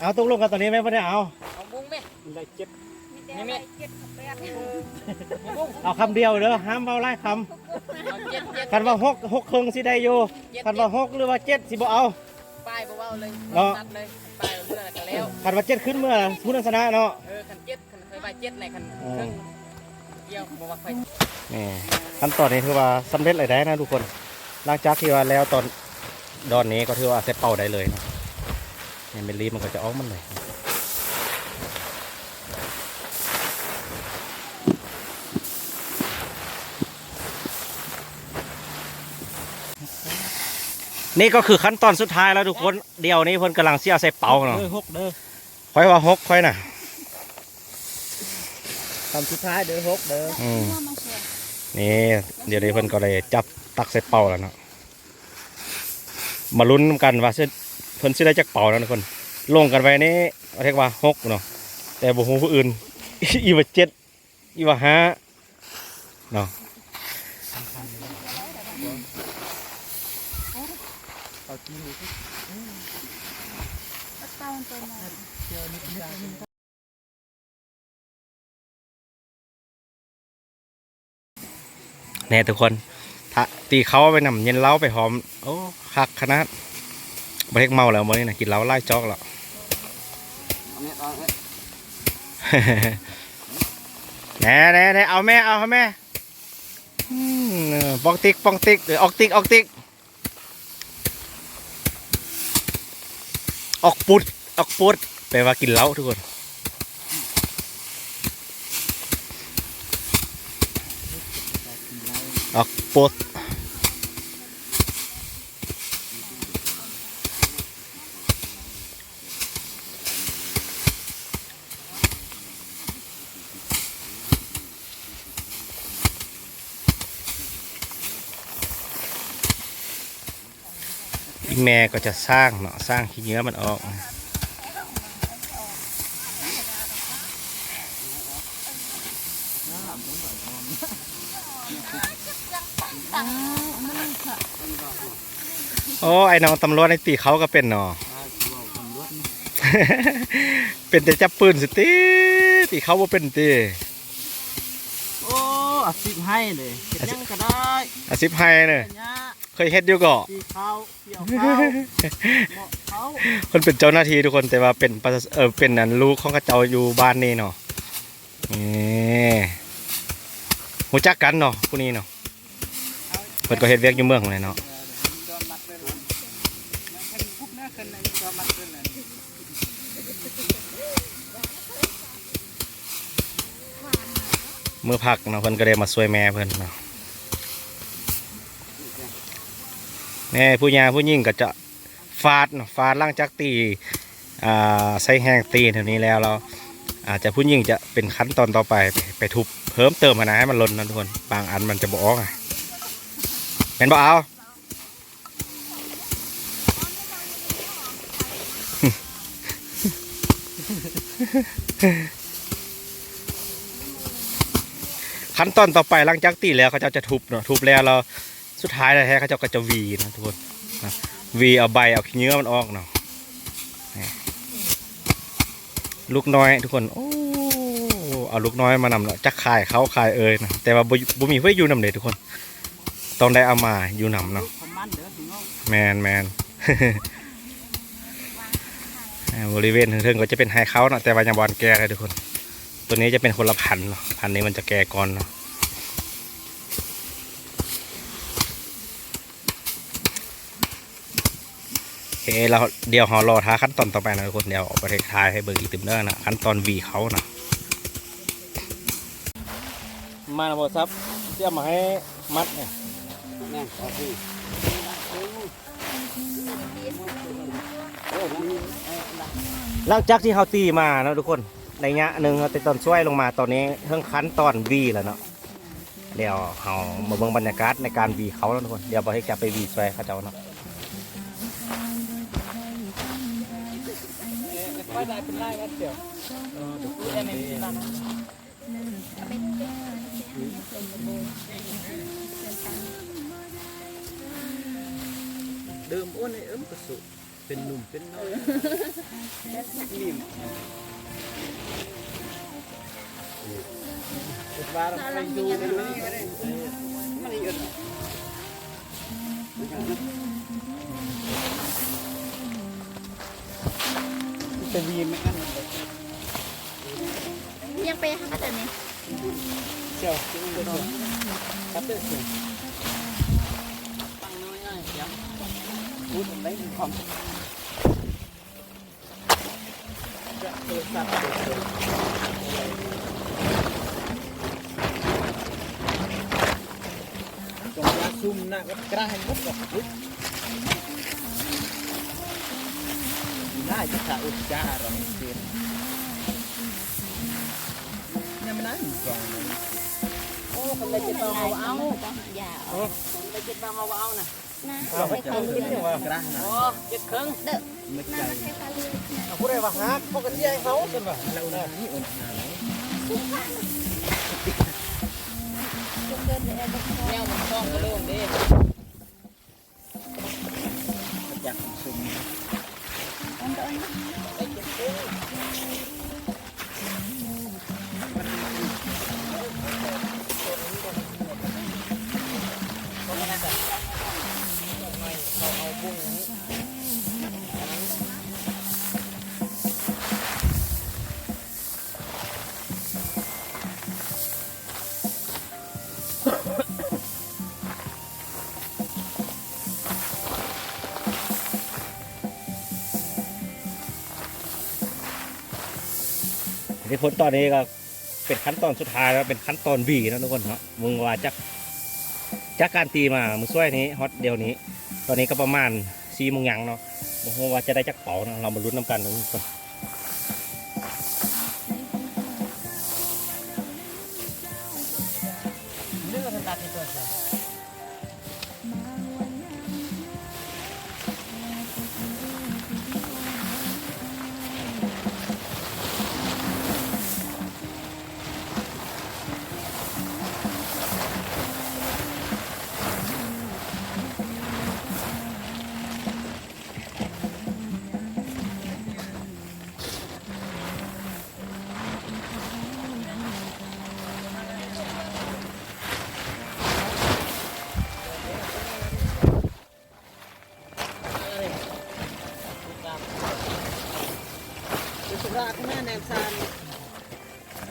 เอาตกลงกันตอนนี้ไหมไม่ได้เอา เอาบุ้งไหมได้เจ็ดนี่ไหมเอาบุ้งเอาคำเดียวเด้อห้ามเบาไล่คเอาเจ็ดเจ็ดำคันว่าหกหกครึ่งสิได้อยู่คันว่าหกหรือว่าเจ็ดสิบ่เอา ป้ายเบาๆเลยเนาะ ตัดเลยป้ายเมื่อกันแล้ว คันว่าเจ็ดขึ้นเมื่อผู้นั้นชนะเนาะ เออคันเจ็ดคันเคยป้ายเจ็ดไหนคันเออครึ่งเดียวบอกว่าไฟนี่ขั้นตอนนี้ถือว่าสำเร็จเลยได้นะทุกคน หลังจากที่ว่าแล้วตอนดอนนี้ก็ถือว่าเซตเป่าได้เลยนะ เนี่ยเมลีมันก็จะออกมันเลยนี่ก็คือขั้นตอนสุดท้ายแล้วทุกคนเดี๋ยวนี้เพิ่นกำลังเสียใส่เป่าเนาะเด้อหกเด้อค่อยว่าหกค่อยน่ะคำสุดท้ายเด้อหกเด้ออืมนี่เดี๋ยวนี้เพิ่นก็เลยจับตักใส่เป่าแล้วเนาะมาลุ้นกันว่าสิ เพิ่นสิได้จักเป่าแล้วทุกคนลงกันไว้นี่เรียกว่าหกเนาะแต่บ่ฮู้ผู้อื่น อีว่าเจ็ดอีว่าห้าเนาะแน่ทุกคนถ้าตีเขาไปนำเย็นเล้าไปหอม โอ้คักขนาด บ่เรียกเมาแล้วมื้อนี้น่ะกินเหล้าไล่จอกแล้วเอาเนี่ยเอาเนี่ยแหน่แหน่แหน่เอาแม่เอาแม่อืมเออปองติ๊กปองติ๊กหรือออกติ๊กออกติ๊กออกปุดออกปุดแปลว่ากินเหล้าทุกคนออกปุด แม่ก็จะสร้างเนาะสร้างขี้เนื้อมันออก โอ้ไอ้น้องตำรวจไอ้ตีเขาก็เป็นเนาะเป็นแต่จับปืนสิตีตีเขาบ่เป็นตีโอ้อาสิบให้เลยเห็ดยังก็ได้อาซิบไฮเนอะเห็ดเนี้ย เคยเฮ็ดอยู่ก็ตีข้าวเกี่ยวข้าวเหมาะเขาคนเป็นเจ้าหน้าที่ทุกคนแต่ว่าเป็นประชาเออเป็นนันลูกของเขาเจ้าอยู่บ้านนี่เนาะนี่หูจักกันเนาะผู้นี้เนาะเพิ่นก็เฮ็ดเวียกอยู่เมืองเลยเนาะจอมัดเลยนะแค่คุกหน้าขึ้นเลยจอมัดขึ้นเลยมือพักเนาะเพิ่นก็ได้มาช่วยแม่เพิ่นเนาะ แม่ผู้ยาผู้หญิงก็จะฟาดฟาดล่างจากตีอ่าใส่แห้งตีเท่านี้แล้วเราอาจจะผู้หญิงจะเป็นขั้นตอนต่อไปไปไปทุบเพิ่มเติมนะให้มันลนนะทุกคนบางอันมันจะบออกอะเห็นบ่เอาขั้นตอนต่อไปหลังจากตีแล้วเขาจะจะทุบเนาะทุบแล้วเรา สุดท้ายแล้วแท้เขาเจะก็จะวีนะทุกคนนะวีเอาใบเอาเนื้อมันออกเนาะลูกน้อยทุกคนโอ้เอาลูกน้อยมานำเนาะจักขายเขาขายเอ่ยนะแต่ว่าบ่บ่มีเพื่อยู่นำเลยทุกคนต้องได้เอามาอยู่นำเนาะแมนแมนบริเวณเทิงๆก็จะเป็นไฮเขาเนาะแต่ว่ายังบอลแก่เลยทุกคน ตัวนี้จะเป็นคนละพันธุ์เนาะพันธุ์นี้มันจะแก่ก่อนเนาะโอเคเราเดี๋ยวเรารอท้าขั้นตอนต่อไปนะทุกคนเดี๋ยวออกไปทายให้เบิร์อีกติมเนอร์นะขั้นตอนวีเขานะมาหมดซับเตรียมมาให้มัดเนี่ยแม่ขอพี่หลังจากที่เขาตีมานะทุกคนในยะหนึ่งเขาติดตอนช่วยลงมาตอนนี้เพิ่งคั้นตอนวีแล้วเนาะเดี๋ยวเขามาเบิ่งบรรยากาศในการวีเขาแล้วทุกคนเดี๋ยวบอให้แกไปวีช่วยเขาเจ้าเนาะ ป้ายลายเป็นลายแอดเดียวแอนนี่นะเดิมอ้วนไอ้เอิ้มกระสุเป็นหนุ่มเป็นน้อยนิ่มอุดว่าเราไปดูในนี้ก็ได้ไม่เยอ จะวีไม่อันยังไปหาแต่นี่เจ้าที่มันเป็นครับเด้อตั้งน้อยง่ายเสียงพูดได้มีความจะเกิดสัตว์เกิดจงยาซุ่มนะก็กระหันมุดกับพุทธน่าจะขาอุจจาระเป็นยังไม่ได้กองโอ้คนได้เจ็ดบางเอาเอายาวคนได้เจ็ดบางเอาเอานะนะเราไปทำกินเนี่ยว่ากระหันโอ้เจ็ดครึ่งไม่ใจน้ำมันให้ปลาเลือดนะผู้ใดว่าฮักปกติให้เขาใช่ป่ะเราได้นี่อุ่นหนาจนเกินเลยเอาไปทอดแนวมันต้องกระโอั ผลตอนนี้ก็เป็นขั้นตอนสุดท้ายแล้วเป็นขั้นตอนวีนะทุกคนเนาะมึงว่าจากจากการตีมามึงช่วยนี้ฮอตเดียวนี้ ตอนนี้ก็ประมาณสี่โมงยังเนาะมึงว่าจะได้จักเป๋าเนาะเรามาลุ้นน้ำกันนะทุกคน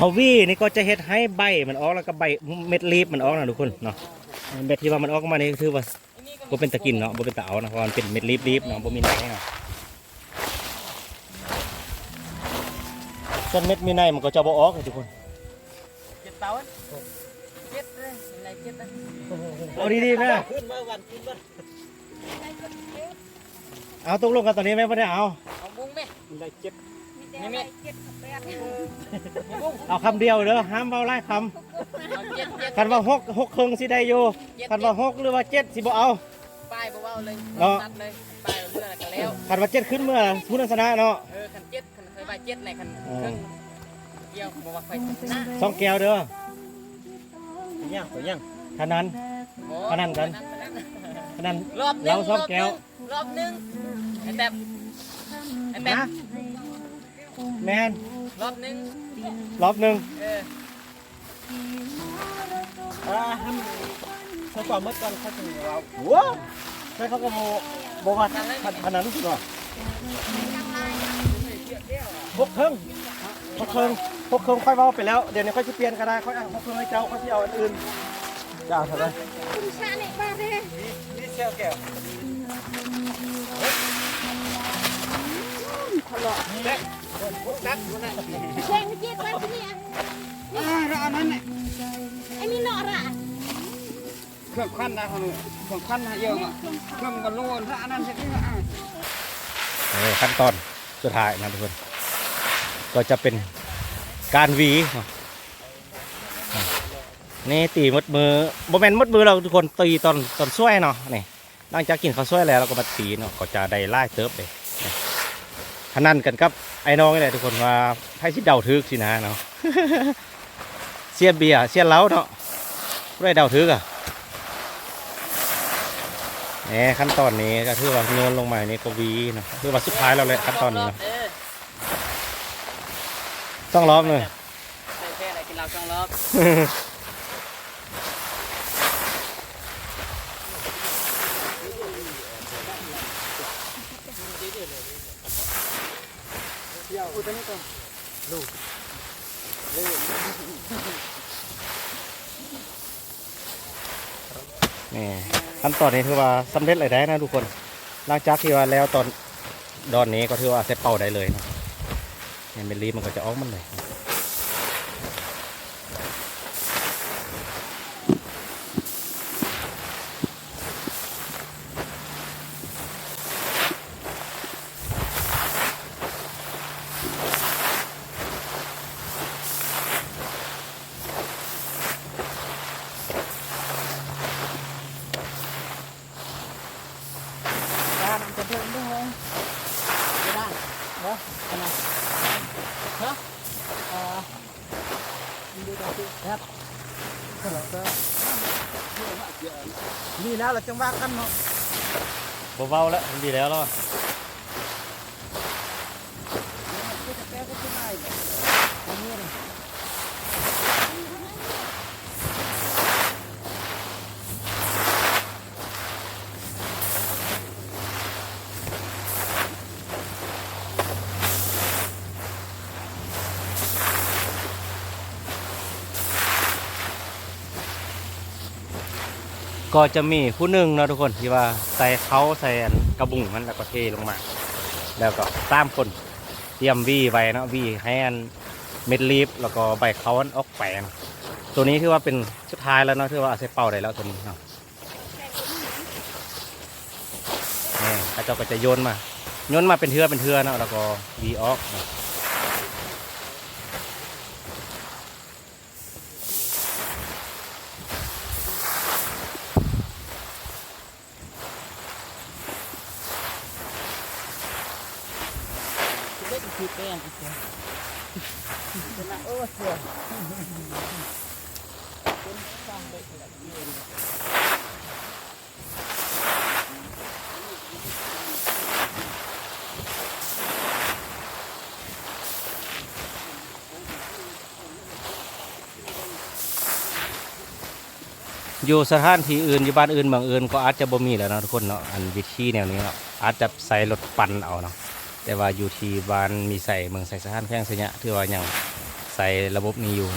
ฮาวีนี่ก็จะเฮ็ดให้ใบมันออกแล้วก็ใบเม็ดลีฟมันออกนะทุกคนเนาะเม็ดที่ว่ามันออกมานี่คือว่าบ่เป็นตะกินเนาะบ่เป็นตะเอานะเพราะมันเป็นเม็ดลีฟๆเนาะบ่มีไหนเนาะส่วนเม็ดมีในมันก็จะบ่ออกทุกคนเจ็ดเตาเจ็ดเลยอะไรเจ็ดเลยเอาดีๆแม่ขึ้นมาวันขึ้นมาเอาตกลงกันตอนนี้แม่บ่ได้เอาเอาบุ้งไหมได้เจ็ บมีแต่อะไรเจ็ดกับแปดมีบุ้งเอาคำเดียวเด้อห้ามเว้าหลายคเอาเจ็ดเจ็ดำคันว่าหกหกครึ่งสิได้อยู่คันว่าหกหรือว่าเจ็ดสิบ่เอา ป้ายบ่เอาเลยเนาะ ตัดเลยป้ายเลือกกันแล้ว คันว่าเจ็ดขึ้นเมื่อผู้นั้นชนะเนาะ เออคันเจ็ดคันเคยใบเจ็ดในคันอ๋อครึ่งเดียวบอกว่าไฟชนะสองแก้วเด้อยังไปยังเท่านั้นโอ้พนันกัน พนันเท่านั้นรอบหนึงเราสองแก้ว รอบหนึงไอ้แต้มไอ้แต้มนะ แมนรอบนึงรอบหนึ่งเอออ่าห้ามเขาก่อนเมื่อก่อนเขาจะมีเราว้าวใช่เขาก็โมบอกว่าพนันรู้สึกว่าหกเครึ่องหกเครึ่องหกเครึ่องค่อยเว้าไปแล้ว เดี๋ยวนี้ค่อยจะเปลี่ยนก็ได้ค่อยเอาหกเครึ่องให้เจ้าค่อยจะเอาอันอื่นเจ้าเท่าไรคุณชาเนี่ยบ้าเลยนี่เชี่ยวแก้วนี่แหละพวก นักมันน่งเจ็ดวันที่นี่อ่าเรานนั้นแหละไอ้นี่เนาะระเครื่องขั้นนะเขาเครื่องขั้นนะเยอะอะเครื่องกันโลนถ้าอันนั้นเสร็จนี่อะเออขั้นตอนสุดท้ายนะทุกคน ก็จะเป็นการหวีนี่ตีมดมือโบแมนต์มดมือเราทุกคนตีตอนตอนช่วยเนาะนี่หลังจากกินข้าวช่วยแล้วเราก็มาตีเนาะก็จะได้ไล่เติบเลยนี่พนันกันกับ ไอ้น้องนี่แหละทุกคนว่าให้สิเดาทึกสินะเนาะเสียเบียร์เสียเหล้าเนาะผู้ได้เดาทึกอะแหมขั้นตอนนี้ก็ถือว่าโยนลงมานี่ก็หวีเนาะคือว่าสุดท้ายแล้วแหละขั้นตอนนี้เนาะเออต้องรอบเลยใส่แค่ไหนกินเราสองรอบ ยวอุตนี้ก็ลูกเลยนี่ขั้นตอนนี้ถือว่าสำเร็จเลยได้นะทุกคน หลังจากที่ว่าแล้วตอนดอนนี้ก็ถือว่าเส่เป่าได้เลยนะเนี่ยเมลีมันก็จะออกมันเลย đi nào là trong ba căn không เบาๆแล้วมันดีแล้วแล้ว cái cà phê cái này cái như này ก็จะมีผู้หนึ่งเนาะทุกคนที่ว่าใส่เขาใส่กระบุงมันแล้วก็เทลงมา แล้วก็ตามคนเตรียมวีไว้เนาะวีให้อันเม็ดลีฟแล้วก็ใบเขาอันออกไปนะตัวนี้ถือว่าเป็นสุดท้ายแล้วเนาะถือว่าเอาใส่เป่าได้แล้วตัวนี้เนาะนี่พระเจ้าก็จะโยนมาโยนมาเป็นเทือเป็นเทือเนาะแล้วก็วีออก เนาะ cái đấy thì đen cái này ô sửa Hãy subscribe cho kênh Ghiền Mì Gõ Để không bỏ lỡ อยู่สถานที่อื่นอยู่บ้านอื่นเมืองอื่นก็อาจจะบ่มีแล้วเนาะทุกคนเนาะอันวิธีแนวนี้เนาะอาจจะใส่รถปั่นเอาเนาะ แต่ว่าอยู่ที่บ้านมีใส่เมืองใส่สถานแข้งสยะถือว่ายังใส่ระบบนี้อยู่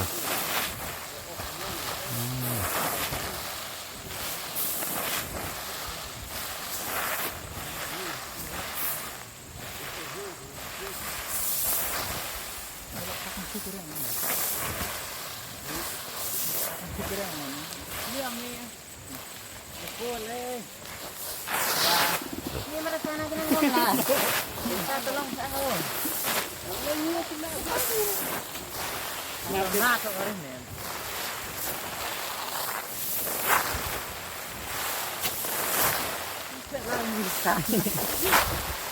Vamos me.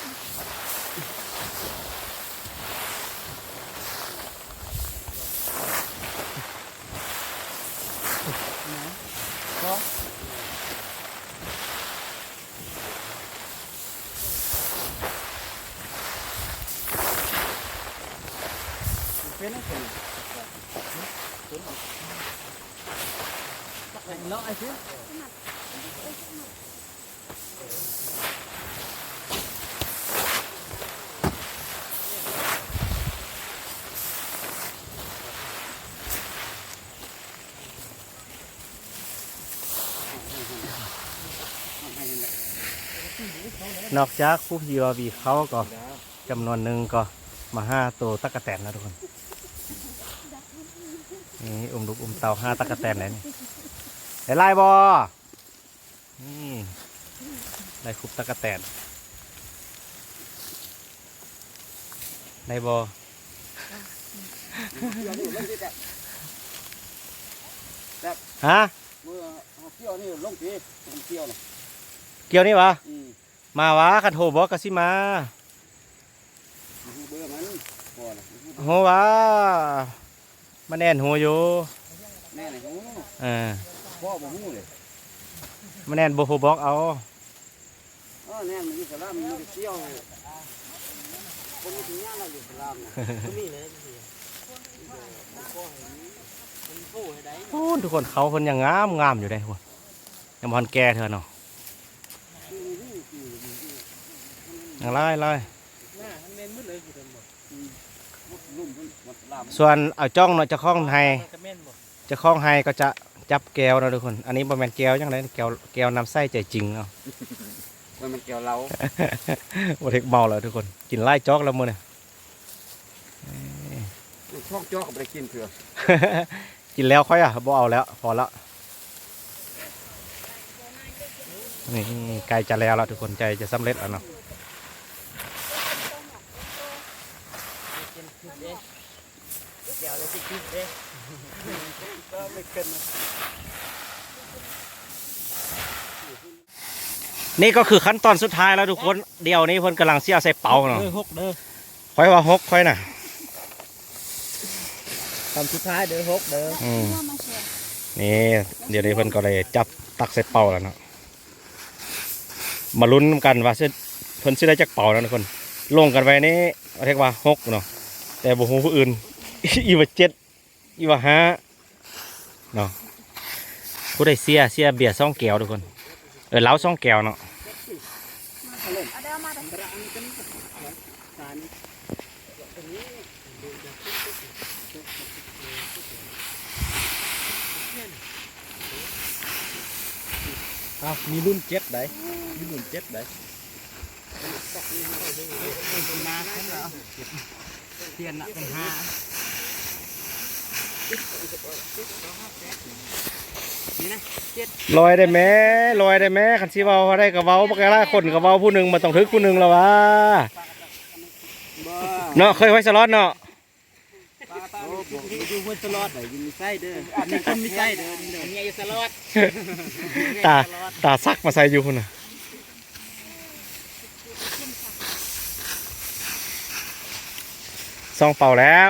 นอกจากผู้ที่ว่าวีเขาก็จำนวนหนึ่งก็มาห้าตัวตะกะแตนนะทุกคนนี่อุ้มลูกอุ้มเต่าห้าตะกะแตนไหนนี่ได้ไล่บอนี่ได้คุบตะกะแตนได้บอเที่ยวนี่ลงที่แต่ฮะเมื่อเที่ยวนี่ลงที่เที่ยวน่ะเกี่ยวนี่วะอืม มาวะคันโทรบอกกะสิมาเบื่อมันพอละโหวะมาแน่นหัวอยู่แน่เลยโอ้เออพ่อบ่ฮู้เลยมาแน่นบ่โทรบอกเอาอ๋อแน่มันอยู่สลามมันอยู่เที่ยวคนมีถึงย่างเราอยู่สลามนะ Cái gì nữa? Cái gì? Mình phụ ở đấy. โอ้ทุกคนเขาคนยังงามงามอยู่ได้หัวยังบอลแก่เธอเนาะยังไล่ไล่ Nè, anh lên mứt เลยคือเดิมบ่ ลุ่มหม ดลามส่วนเอาจ้องเนาะจะคล้องไฮกระเม่นบ่จะคล้องไฮก็จะจับแก้วเนาะทุกคน อันนี้บ่แม่นแก้วจังไดแก้วแก้วน้ำไส้ใจจริงเนาะมันมันเกี่ยวเราบ่เทกเมาแล้วทุกคน กินไล่จอกแล้วมื้อนี่ช่องจ้อกับไปกินเถื่อกินแล้วค่อยอะบ่เอาแล้ว พอแล้วนี่ใกล้จะแล้วแล้วทุกคนใจจะสำเร็จแล้วเนาะ กินคิดเองเกี่ยวเลยสิคิดเองก็ไม่เกิ นนะนี่ก็คือขั้นตอนสุดท้ายแล้วทุกคนเดี๋ยวนี้เพิ่นกำลังเสียใส่เป๋าเนาะเด้อหกเด้อค่อยว่าหกค่อยน่ะคำสุดท้ายเด้อหกเด้ออืมนี่เดี๋ยวนี้เพิ่นก็เลยจับตักใส่เป่าแล้วเนาะมาลุ้นกันว่าสิเพิ่นสิได้จักเป่าแล้วทุกคน ลงกันไปนี่เรียกว่าหกเนาะแต่บ่ฮู้ผู้อื่นอีว่าเจ็ดอีว่าห้า เนาะผู้ใดเสียเสียเบียร์ซ่องแก้วทุกคน เออเหล้าซ่องแก้วเนาะอ้าวมีรุ่นเจ็ดได้มีรุ่นเจ็ดได้มาขึ้นแล้วเทียนละเป็นห้า ลอยได้แม้ลอยได้แม้คันสิเว้าได้ก็เว้าบ่กล้าคนก็เว้าผู้หนึงมันต้องถึกผู้หนึงแล้ววะเนาะเคยไว้สล็อตเนาะโอ้ผมอยู่ห้วยสลอดได้ยินมีไส้เด้ออันนี้คนมีไส้เด้อนี่เด้อเนี่ยอยู่สลอดตาตาซักมาใส่อยู่พุ่นน่ะซองเป่าแล้ว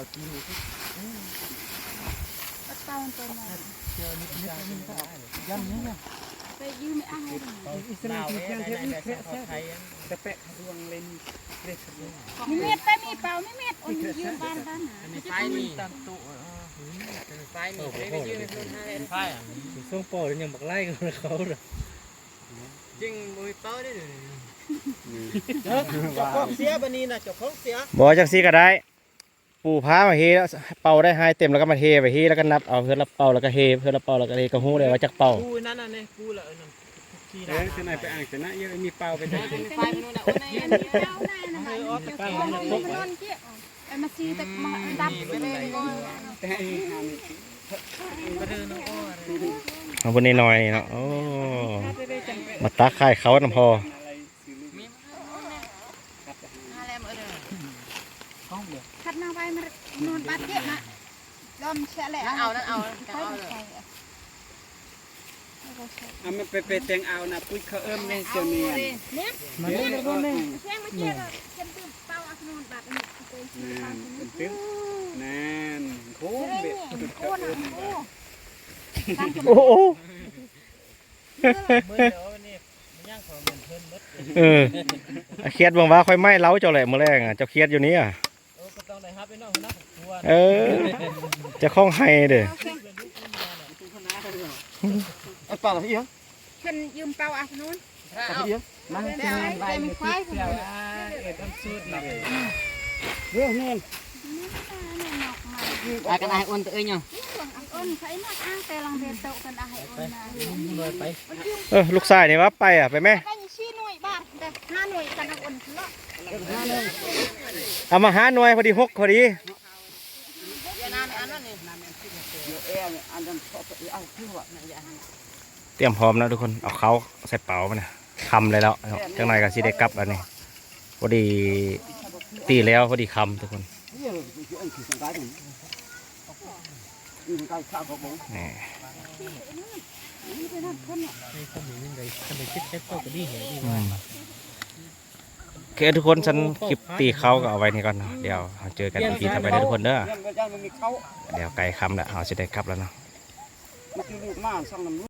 เขากินอยู่ที่เต้าตัวไหนเที่ยวนิดนิดนิดยันนี่นะไปยืมไม่เอาอิสลามที่เที่ยงเทียบนี่แค่แค่แต่แปะดวงเลนเล็กสุดมีเม็ดแต่มีเปล่าไม่เม็ดอุ่นยืมบ้านบ้านหาไฟนี่ตามตัวไฟนี่ไม่ยืนคนไทยไฟอะช่วงโปรดยังบักไล่กันเขาเลยจริงมือเป้าได้เลยจ้าของเสียบันนี้นะจ้าของเสียบ่จังซี่ก็ได้ ปูพามาเฮแล้วเป่าได้หายเต็มแล้วก็มาเฮไปเฮแล้วก็นับเอาเพื่อนละเป่าแล้วก็เฮเพื่อนละเป่าแล้วก็เฮก็ฮู้เลยว่าจักเป่ากูนั่นน่ะเนี่ยกูละเออนั่นขี้เออจะไหนไปอ่างชนะเยอะมีเปล่าไปได้ไฟมันนู่นน่ะโอ้ยยืมเจ้าหน้านะคะเจ้าของมันนอนเจี๊ยไอ้มาซีแต่มาดับเลยแต่ไอ้หานี่ก็เดินเนาะเอาบนนี้หน่อยเนาะโอ้มาตักไข่เขาน้ำพอ คัดนาไปมั นนอนบาดเจ็บนะยอมเสียแหละเอานั่นเอาเอาใส่เอามันไปไปแต่งเอานะปุ้ยเขาเอิ้มในเจ้าเนี่ยเนี่ยมาเล่นกันเลยเสียงมันเจี๊ยบฉันตื่นเป้าอักนอนบาดนี่เป็นนั่นเป็นตึ้งนั่นโค้งเบ็เบ็ดดโอ้นะโอ้โอ้โหเมื่อเดี๋ยวนี่มันย่างของเหมือนเพิ่นมดเออเครียดบางว่าค่อยไหม้เล้าเจ้าแหละมื้อแรกอะเจ้าเครียดอยู่นี่อะ โอ้ก็ต้องได้ครับไอ้น้องนะกลัวเออ จะคล้องไฮเด้อไอ้ปลาพี่เหรอฉันยืมเป้าอักนู้นปลาพี่เหรอมาแต่ไอ้ไอ้มีควายเดี๋ยวเอ็ดน้ำซุปนะเรื่องนี่ไอ้กันไอ้อ้วนตัวเองเนาะอ้นใช้นักอ้างแต่ลังเบโตกันได้อ้นนะเลยไปเออลูกชายนี่ว่าไปอะไปไหมได้ชี้หน่วยบาทแต่ห้าหน่วยกันอ้นทะเลาะเอามาหาหน่วยพอดีหกพอดี หรือเอาที่อย่าเตรียมพร้อมแล้วทุกคนเอาเขาใส่เป๋ามาเนี่ยคำเลยแล้วจังหนก็บซีได้กลับอันนี้พอดีตีแล้วพอดีคำทุกคนนี่โอเคทุกคนฉันคลิปตีเขาก็เอาไว้นี่ก่อนเดี๋ยวเจอกันอีกทีต่อไปนะทุกคนเด้อเดี๋ยวไกลคำละเอาจะได้กลับแล้วเนาะ Một cái.